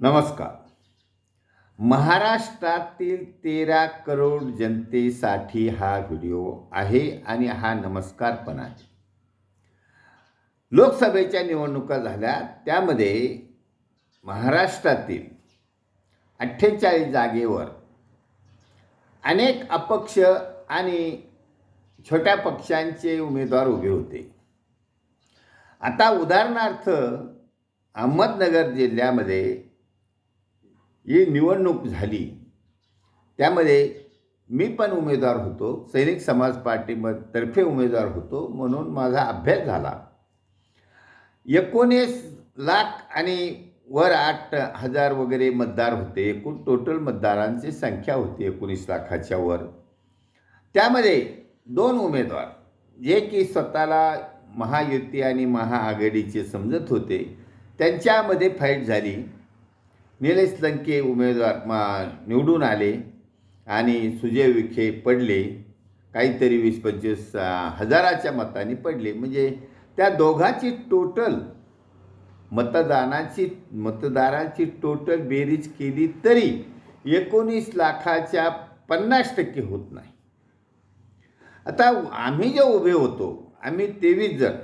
नमस्कार. महाराष्ट्रातील तेरा करोड जनतेसाठी हा व्हिडिओ आहे आणि हा नमस्कार पण आहे. लोकसभेच्या निवडणुका झाल्या त्यामध्ये महाराष्ट्रातील अठ्ठेचाळीस जागेवर अनेक अपक्ष आणि छोट्या पक्षांचे उमेदवार उभे होते. आता उदाहरणार्थ अहमदनगर जिल्ह्यामध्ये ही निवडणूक झाली. त्यामध्ये मी पण उमेदवार होतो सैनिक समाज पार्टीतर्फे उमेदवार होतो म्हणून माझा अभ्यास झाला. एकोणीस लाख आणि वर आठ हजार वगैरे मतदार होते एकूण टोटल मतदारांची संख्या होती एकोणीस लाखाच्या वर. त्यामध्ये दोन उमेदवार जे की स्वतःला महायुती आणि महाआघाडीचे समजत होते त्यांच्यामध्ये फाईट झाली. निलेश लंके उमेदवार मा निवडून आले आणि सुजय विखे पडले. काहीतरी वीस पंचवीस हजाराच्या मतांनी पडले. म्हणजे त्या दोघांची टोटल मतदानाची मतदारांची टोटल बेरीज केली तरी एकोणीस लाखाच्या पन्नास टक्के होत नाही. आता आम्ही जे उभे होतो आम्ही तेवीस जण.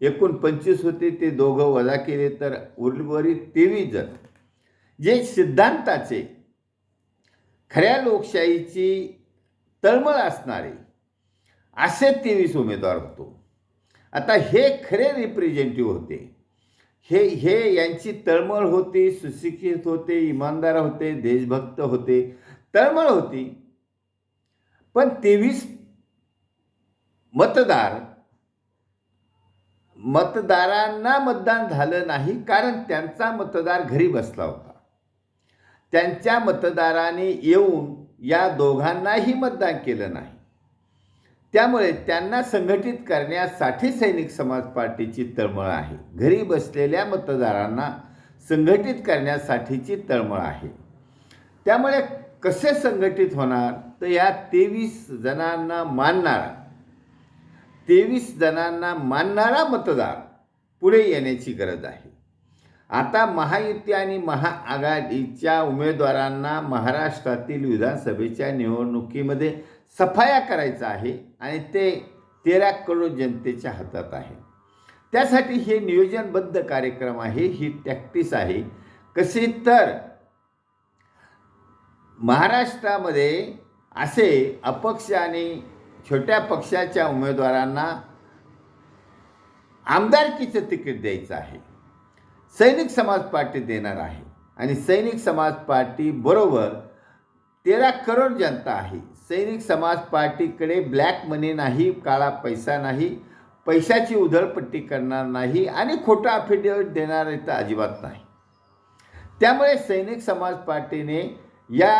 एकूण पंचवीस होते ते दोघं वजा केले तर उर्वरित तेवीस जण. जे सिद्धांताचे खऱ्या लोकशाहीची तळमळ असणारे असे तेवीस उमेदवार होतो. आता हे खरे रिप्रेझेंटेटिव्ह होते. हे हे यांची तळमळ होती सुशिक्षित होते इमानदार होते देशभक्त होते. तळमळ होती. पण तेवीस मतदार मतदारांना मतदान झालं नाही कारण त्यांचा मतदार घरी बसला होता. त्यांच्या मतदाराने येऊन या दोघांनाही मतदान केलं नाही. त्यामुळे त्यांना संघटित करण्यासाठी सैनिक समाज पार्टीची तळमळ आहे. घरी बसलेल्या मतदारांना संघटित करण्यासाठीची तळमळ आहे. त्यामुळे कसे संघटित होणार? तर या तेवीस जणांना मानणारा तेवीस जणांना मानणारा मतदार पुढे येण्याची गरज आहे. आता महायुती आणि महाआघाडीच्या उमेदवारांना महाराष्ट्रातील विधानसभेच्या निवडणुकीमध्ये सफाया करायचा आहे आणि ते तेरा करोड जनतेच्या हातात आहे. त्यासाठी हे नियोजनबद्ध कार्यक्रम आहे ही टॅक्टिस आहे. कशी तर महाराष्ट्रामध्ये असे अपक्ष आणि छोट्या पक्षाच्या उमेदवारांना आमदारकीचं तिकीट द्यायचं आहे. सैनिक समाज पार्टी देणार आहे. आणि सैनिक समाज पार्टी बरोबर तेरा करोड जनता आहे. सैनिक समाज पार्टीकडे ब्लॅक मनी नाही काळा पैसा नाही पैशाची उधळपट्टी करणार नाही आणि खोटा अफिडेविट देणार तर अजिबात नाही. त्यामुळे सैनिक समाज पार्टीने या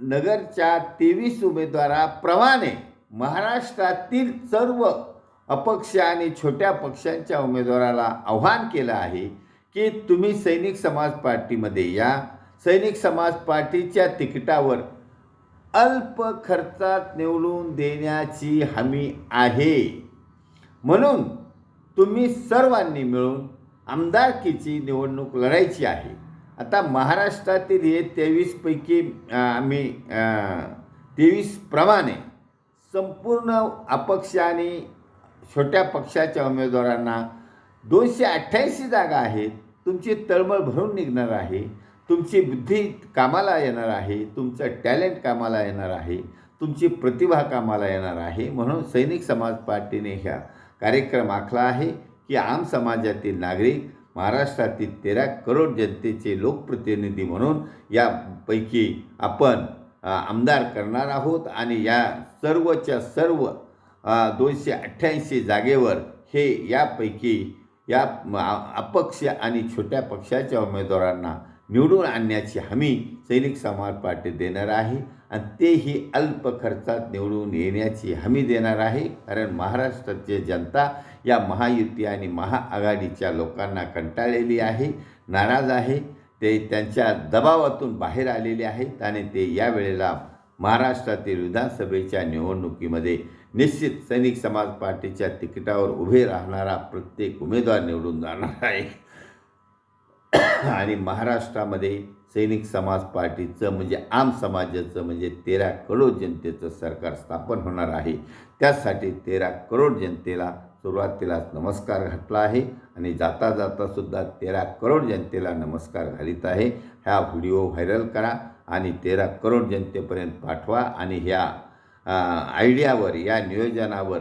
नगरच्या तेवीस उमेदवाराप्रमाणे महाराष्ट्रातील सर्व अपक्ष आणि छोट्या पक्षांच्या उमेदवाराला आव्हान केलं आहे. की तुम्ही सैनिक समाज पार्टीमध्ये या. सैनिक समाज पार्टीच्या तिकिटावर अल्प खर्चात निवडून देण्याची हमी आहे. म्हणून तुम्ही सर्वांनी मिळून आमदारकीची निवडणूक लढायची आहे. आता महाराष्ट्रातील हे तेवीसपैकी आम्ही तेवीसप्रमाणे संपूर्ण अपक्ष आणि छोट्या पक्षाच्या उमेदवारांना दोनशे अठ्ठ्याऐंशी जागा आहेत. तुमची तळमळ भरून निघणार आहे. तुमची बुद्धी कामाला येणार आहे. तुमचं टॅलेंट कामाला येणार आहे. तुमची प्रतिभा कामाला येणार आहे. म्हणून सैनिक समाज पार्टीने ह्या कार्यक्रम आखला आहे की आम समाजातील नागरिक महाराष्ट्रातील तेरा करोड जनतेचे लोकप्रतिनिधी म्हणून यापैकी आपण आमदार करणार आहोत आणि या सर्वच्या सर्व दोनशे अठ्ठ्याऐंशी जागेवर हे यापैकी या अपक्ष आणि छोट्या पक्षाच्या उमेदवारांना निवडून आणण्याची हमी सैनिक समाज पार्टी देणार आहे आणि तेही अल्प खर्चात निवडून येण्याची हमी देणार आहे. कारण महाराष्ट्राची जनता या महायुती आणि महाआघाडीच्या लोकांना कंटाळलेली आहे नाराज आहे. ते त्यांच्या दबावातून बाहेर आलेले आहेत आणि ते यावेळेला महाराष्ट्रातील विधानसभेच्या निवडणुकीमध्ये निश्चित सैनिक समाज पार्टीच्या तिकिटावर उभे राहणारा प्रत्येक उमेदवार निवडून जाणार आहे. आणि महाराष्ट्रामध्ये सैनिक समाज पार्टीचं म्हणजे आम समाजाचं म्हणजे तेरा करोड जनतेचं सरकार स्थापन होणार आहे. त्यासाठी तेरा करोड जनतेला सुरुवातीलाच नमस्कार घातला आहे आणि जाता जाता सुद्धा तेरा करोड जनतेला नमस्कार घालीत आहे. ह्या व्हिडिओ व्हायरल करा आणि तेरा करोड जनतेपर्यंत पाठवा आणि ह्या आयडियावर या नियोजनावर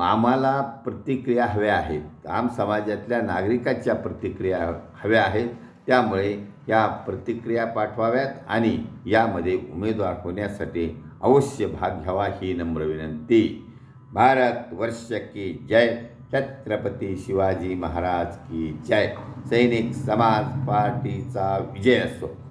आम्हाला प्रतिक्रिया हव्या आहेत. आम समाजातल्या नागरिकाच्या प्रतिक्रिया हव्या आहेत. त्यामुळे या प्रतिक्रिया पाठवाव्यात आणि यामध्ये उमेदवार होण्यासाठी अवश्य भाग घ्यावा ही नम्र विनंती. भारत वर्ष की जय. छत्रपती शिवाजी महाराज की जय. सैनिक समाज पार्टीचा विजय असो.